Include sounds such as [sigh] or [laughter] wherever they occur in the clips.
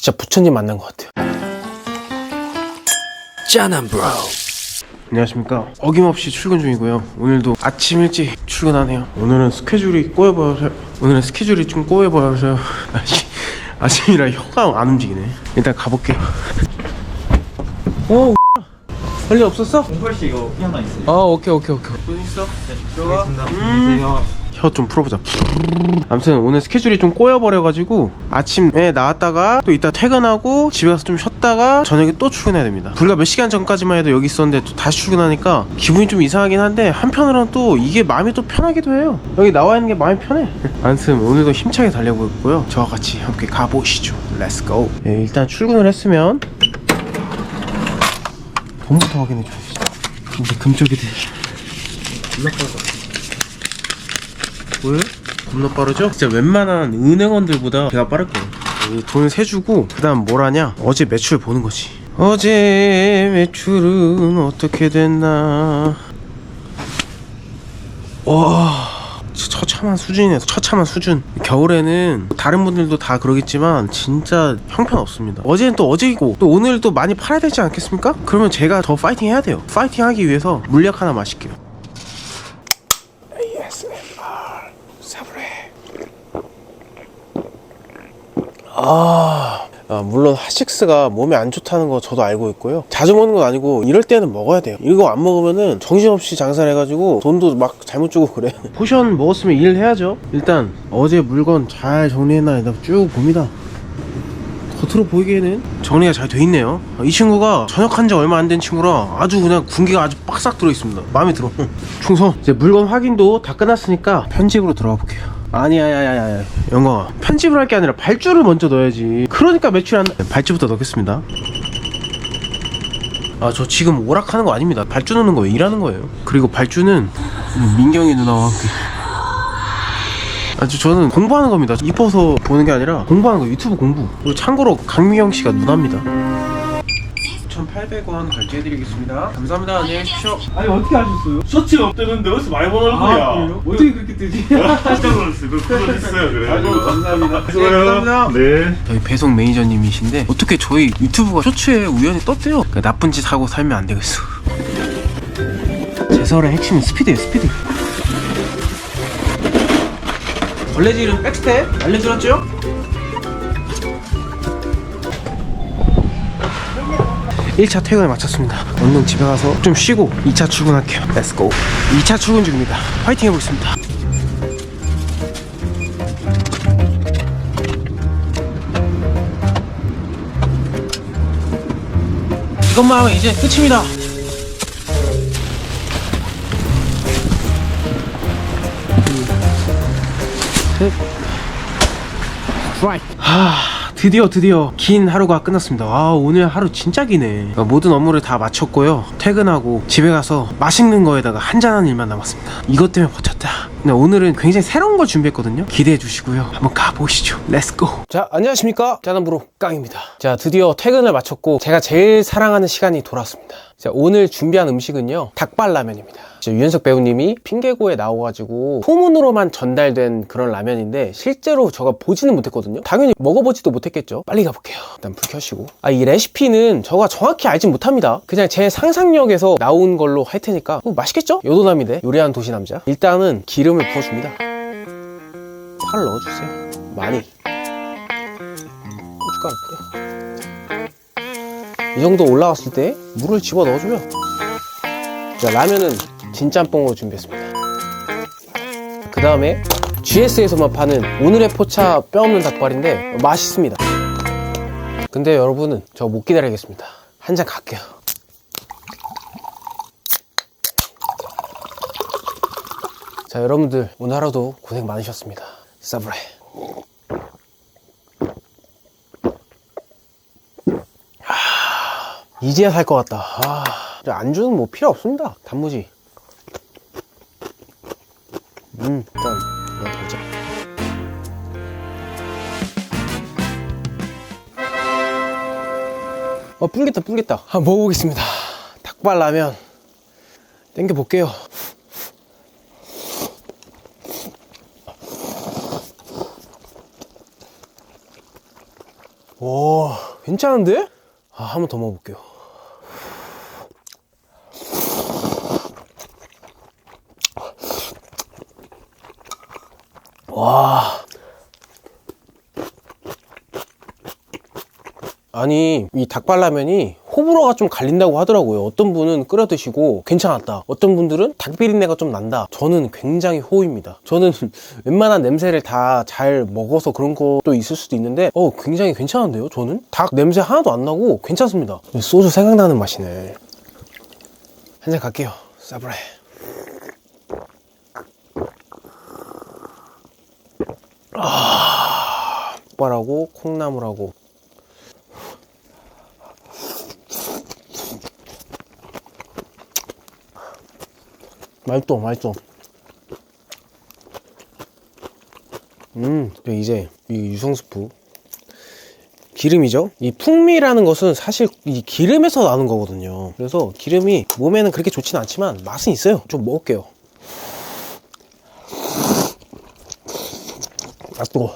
진짜 부처님 만난 것 같아요. 짠한 브로. 안녕하십니까. 어김없이 출근 중이고요. 오늘도 아침 일찍 출근하네요. 오늘은 스케줄이 꼬여 보여서 오늘은 스케줄이 좀 꼬여 보여서 아시- [laughs] 아침이라 혀가 안 움직이네. 일단 가볼게요. 어, 별일 없었어? 홍펄씨 이거 피 하나 있어요. 아, 오케이, 오케이, 오케이. 돈 있어? 들어가. 안녕하세요. 혀 좀 풀어보자. 아무튼 오늘 스케줄이 좀 꼬여버려가지고 아침에 나왔다가 또 이따 퇴근하고 집에 가서 좀 쉬었다가 저녁에 또 출근해야 됩니다. 불과 몇 시간 전까지만 해도 여기 있었는데 또 다시 출근하니까 기분이 좀 이상하긴 한데 한편으로는 또 이게 마음이 또 편하기도 해요. 여기 나와 있는 게 마음이 편해. [laughs] 아무튼 오늘도 힘차게 달려보고요. 저와 같이 함께 가보시죠. Go. 예, 일단 출근을 했으면 돈부터 확인해 줘야지. 이제 금쪽이들. 왜? 겁나 빠르죠? 진짜 웬만한 은행원들보다 제가 빠를 거예요. 여기 돈 세주고 그 다음 뭘 하냐? 어제 매출 보는 거지. 어제 매출은 어떻게 됐나? 와. 처참한 수준이네 처참한 수준 겨울에는 다른 분들도 다 그러겠지만 진짜 형편없습니다 어제는 또 어제이고 또 오늘 또 많이 팔아야 되지 않겠습니까? 그러면 제가 더 파이팅 해야 돼요 파이팅 하기 위해서 물약 하나 마실게요 아, 아, 물론 핫식스가 몸에 안 좋다는 거 저도 알고 있고요. 자주 먹는 건 아니고 이럴 때는 먹어야 돼요. 이거 안 먹으면은 정신없이 장사를 해가지고 돈도 막 잘못 주고 그래. [laughs] 포션 먹었으면 일 해야죠. 일단 어제 물건 잘 정리했나 일단 쭉 봅니다. 겉으로 보이기에는 정리가 잘 돼 있네요. 이 친구가 전역한 지 얼마 안 된 친구라 아주 그냥 군기가 아주 빡싹 들어 있습니다. 마음에 들어. [laughs] 충성. 이제 물건 확인도 다 끝났으니까 편집으로 들어가 볼게요. 아니야, 아니야, 아니야. 영광아. 편집을 할 게 아니라 발주를 먼저 넣어야지. 그러니까 매출 안 나. 발주부터 넣겠습니다. 아, 저 지금 오락하는 거 아닙니다. 발주 넣는 거예요. 일하는 거예요. 그리고 발주는 민경이 누나와 함께. 아주 저는 공부하는 겁니다. 이뻐서 보는 게 아니라 공부하는 거 유튜브 공부. 그리고 참고로 강미경 씨가 누나입니다. 9,800원 결제해드리겠습니다. 감사합니다. 안녕히 계십시오. 아니 어떻게 하셨어요? 셔츠가 없대는데 어디서 많이 본 얼굴이야 그래요? 어떻게 그렇게 뜨지? 깜짝 놀랐어요 그 표정 있어요 그래 아이고, 감사합니다. 네. 감사합니다. 네 저희 배송 매니저님이신데 어떻게 저희 유튜브가 쇼츠에 우연히 떴대요. 그러니까 나쁜 짓 하고 살면 안 되겠어. 제설의 핵심은 스피드예요, 스피드. 걸레질은 백스텝 알려드렸죠? 일차 퇴근을 마쳤습니다. 얼른 집에 가서 좀 쉬고 2차 출근할게요. Go. 2차 출근 중입니다. 파이팅 해보겠습니다. 이것만 하면 이제 끝입니다. 셋. 라이트. 하, 드디어 드디어 긴 하루가 끝났습니다. 아, 오늘 하루 진짜 기네. 그러니까 모든 업무를 다 마쳤고요. 퇴근하고 집에 가서 맛있는 거에다가 한잔하는 일만 남았습니다. 이것 때문에 버텼다. 근데 오늘은 굉장히 새로운 걸 준비했거든요. 기대해 주시고요. 한번 가보시죠. 렛츠고. 자, 안녕하십니까. 짜난부로 깡입니다. 자, 드디어 퇴근을 마쳤고 제가 제일 사랑하는 시간이 돌아왔습니다. 자, 오늘 준비한 음식은요. 닭발라면입니다. 유연석 배우님이 핑계고에 나와가지고 소문으로만 전달된 그런 라면인데 실제로 제가 보지는 못했거든요. 당연히 먹어보지도 못했겠죠. 빨리 가볼게요. 일단 불 켜시고. 아, 이 레시피는 저가 정확히 알진 못합니다. 그냥 제 상상력에서 나온 걸로 할 테니까 뭐 맛있겠죠? 요도남이대 요리하는 도시 남자. 일단은 기름을 부어줍니다. 파를 넣어주세요. 많이. 고춧가루 뿌려. 이 정도 올라왔을 때 물을 집어 넣어줘요. 자, 라면은 진짬뽕으로 준비했습니다. 그 다음에 GS에서만 파는 오늘의 포차 뼈 없는 닭발인데 맛있습니다. 근데 여러분은 저 못 기다리겠습니다. 한 잔 갈게요. 자, 여러분들 오늘 하루도 고생 많으셨습니다. 사브레. 이제야 살 것 같다. 아, 안주는 뭐 필요 없습니다. 단무지. 음, 일단 이거 돌자. 어, 불겠다, 불겠다. 한번 먹어보겠습니다. 닭발 라면 땡겨 볼게요. 오, 괜찮은데? 아, 한번 더 먹어볼게요. 아니, 이 닭발라면이 호불호가 좀 갈린다고 하더라고요. 어떤 분은 끓여 드시고 괜찮았다. 어떤 분들은 닭비린내가 좀 난다. 저는 굉장히 호입니다. 저는 [laughs] 웬만한 냄새를 다 잘 먹어서 그런 것도 있을 수도 있는데, 어, 굉장히 괜찮은데요? 저는? 닭 냄새 하나도 안 나고 괜찮습니다. 소주 생각나는 맛이네. 한 잔 갈게요. 사브레. 아, 닭발하고 콩나물하고 맛있어, 맛있어. 음, 이제 이 유성스프 기름이죠. 이 풍미라는 것은 사실 이 기름에서 나는 거거든요. 그래서 기름이 몸에는 그렇게 좋진 않지만 맛은 있어요. 좀 먹을게요. 아 뜨거.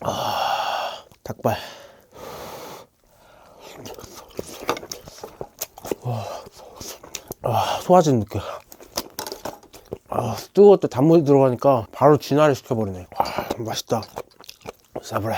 아, 닭발. 소화진 느껴. 아, 뜨거울 때 단무지 들어가니까 바로 진화를 시켜버리네. 와, 맛있다. 사브레.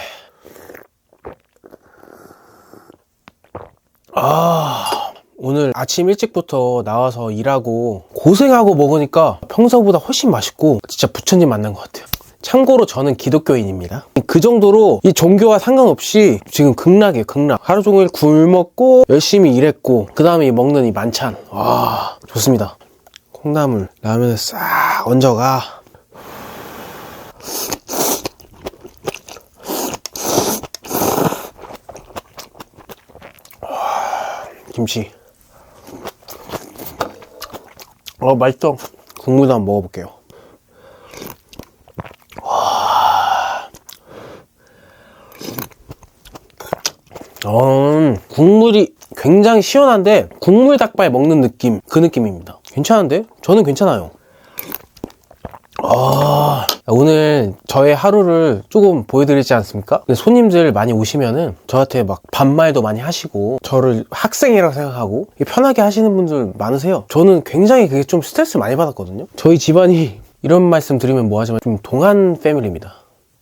아, 오늘 아침 일찍부터 나와서 일하고 고생하고 먹으니까 평소보다 훨씬 맛있고 진짜 부처님 만난 것 같아요. 참고로 저는 기독교인입니다. 그 정도로 이 종교와 상관없이 지금 극락이에요, 극락. 하루 종일 굶었고, 열심히 일했고, 그 다음에 이 먹는 이 만찬. 와, 좋습니다. 콩나물, 라면에 싹 얹어가. 와, 김치. 어, 맛있어. 국물도 한번 먹어볼게요. 어, 국물이 굉장히 시원한데 국물 닭발 먹는 느낌 그 느낌입니다. 괜찮은데? 저는 괜찮아요. 아, 오늘 저의 하루를 조금 보여드리지 않습니까? 손님들 많이 오시면은 저한테 막 반말도 많이 하시고 저를 학생이라고 생각하고 편하게 하시는 분들 많으세요. 저는 굉장히 그게 좀 스트레스 많이 받았거든요. 저희 집안이 [laughs] 이런 말씀 드리면 뭐하지만 좀 동안 패밀리입니다.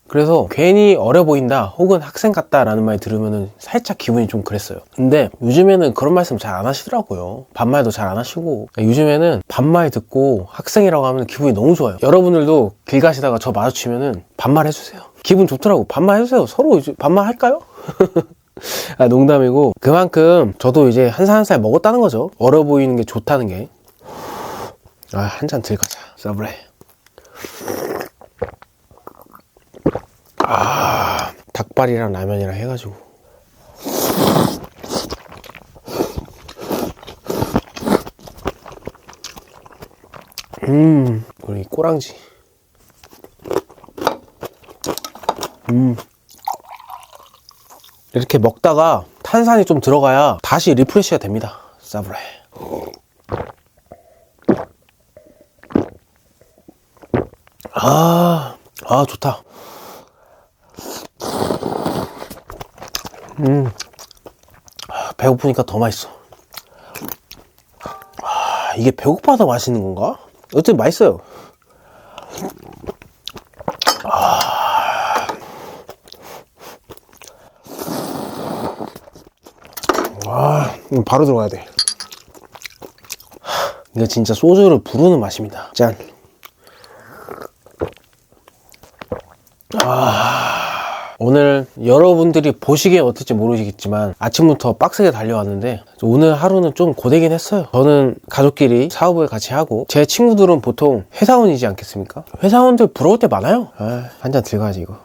그래서 괜히 어려 보인다 혹은 학생 같다 라는 말 들으면 살짝 기분이 좀 그랬어요. 근데 요즘에는 그런 말씀 잘 안 하시더라고요. 반말도 잘 안 하시고. 요즘에는 반말 듣고 학생이라고 하면 기분이 너무 좋아요. 여러분들도 길 가시다가 저 마주치면은 반말 해주세요. 기분 좋더라고. 반말 해주세요. 서로 이제 반말 할까요? [laughs] 아, 농담이고. 그만큼 저도 이제 한 살 한 살 먹었다는 거죠. 어려 보이는 게 좋다는 게 아 한 잔 들어가자. 서브레 아, 닭발이랑 라면이랑 해가지고. 음, 우리 꼬랑지. 음. 이렇게 먹다가 탄산이 좀 들어가야 다시 리프레시가 됩니다. 사브레. 아, 아, 좋다. 음. 아, 배고프니까 더 맛있어. 아, 이게 배고파서 맛있는 건가? 어쨌든 맛있어요. 아. 와, 이거 바로 들어가야 돼. 이게 진짜 소주를 부르는 맛입니다. 짠. 오늘 여러분들이 보시기에 어떨지 모르시겠지만 아침부터 빡세게 달려왔는데 오늘 하루는 좀 고되긴 했어요. 저는 가족끼리 사업을 같이 하고 제 친구들은 보통 회사원이지 않겠습니까? 회사원들 부러울 때 많아요. 한 잔 들어가지 이거.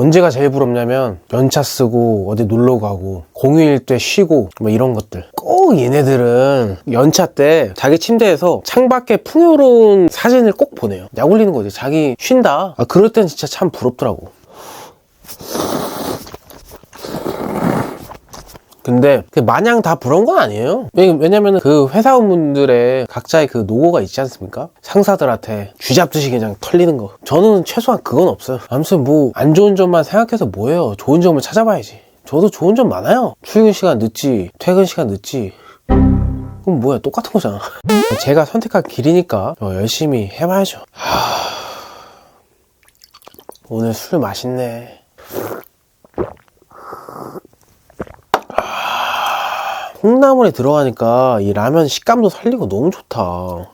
언제가 제일 부럽냐면 연차 쓰고 어디 놀러 가고 공휴일 때 쉬고 뭐 이런 것들. 꼭 얘네들은 연차 때 자기 침대에서 창밖에 풍요로운 사진을 꼭 보내요. 약 올리는 거지. 자기 쉰다. 아, 그럴 땐 진짜 참 부럽더라고 근데 그 마냥 다 부러운 건 아니에요. 왜- 왜냐면 그 회사원분들의 각자의 그 노고가 있지 않습니까? 상사들한테 쥐잡듯이 그냥 털리는 거. 저는 최소한 그건 없어요. 아무튼 뭐 안 좋은 점만 생각해서 뭐해요. 좋은 점을 찾아봐야지. 저도 좋은 점 많아요. 출근 시간 늦지, 퇴근 시간 늦지. 그럼 뭐야 똑같은 거잖아. [laughs] 제가 선택한 길이니까 저 열심히 해봐야죠. 하... 오늘 술 맛있네. 콩나물에 들어가니까 이 라면 식감도 살리고 너무 좋다.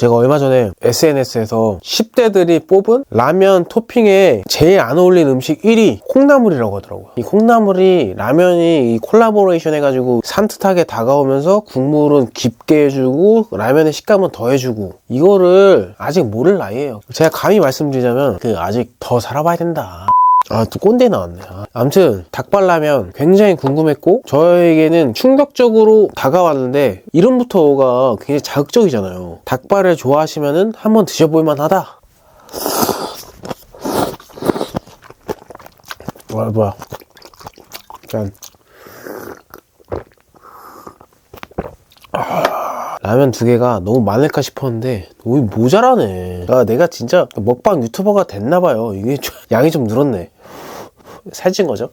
제가 얼마 전에 SNS에서 10대들이 뽑은 라면 토핑에 제일 안 어울리는 음식 1위 콩나물이라고 하더라고요. 이 콩나물이 라면이 이 콜라보레이션 해가지고 산뜻하게 다가오면서 국물은 깊게 해주고 라면의 식감은 더 해주고 이거를 아직 모를 나이에요. 제가 감히 말씀드리자면 그 아직 더 살아봐야 된다. 아, 또 꼰대 나왔네. 아, 아무튼, 닭발라면 굉장히 궁금했고, 저에게는 충격적으로 다가왔는데, 이름부터가 굉장히 자극적이잖아요. 닭발을 좋아하시면은 한번 드셔볼 만 하다. 와, 뭐야. 짠. 아, 라면 두 개가 너무 많을까 싶었는데 너무 모자라네. 아, 내가 진짜 먹방 유튜버가 됐나봐요. 이게 좀- 양이 좀 늘었네. 살찐 거죠?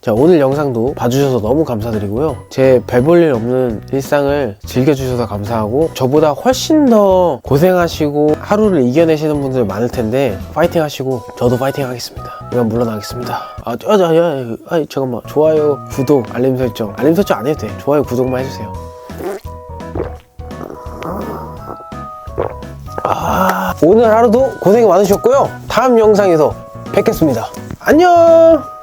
자, 오늘 영상도 봐주셔서 너무 감사드리고요. 제 별 볼 일 없는 일상을 즐겨주셔서 감사하고, 저보다 훨씬 더 고생하시고, 하루를 이겨내시는 분들 많을 텐데, 파이팅 하시고, 저도 파이팅 하겠습니다. 이만 물러나겠습니다. 아, 저, 저, 야, 아, 잠깐만. 좋아요, 구독, 알림 설정. 알림 설정 안 해도 돼. 좋아요, 구독만 해주세요. 아, 오늘 하루도 고생 많으셨고요. 다음 영상에서 뵙겠습니다. 안녕!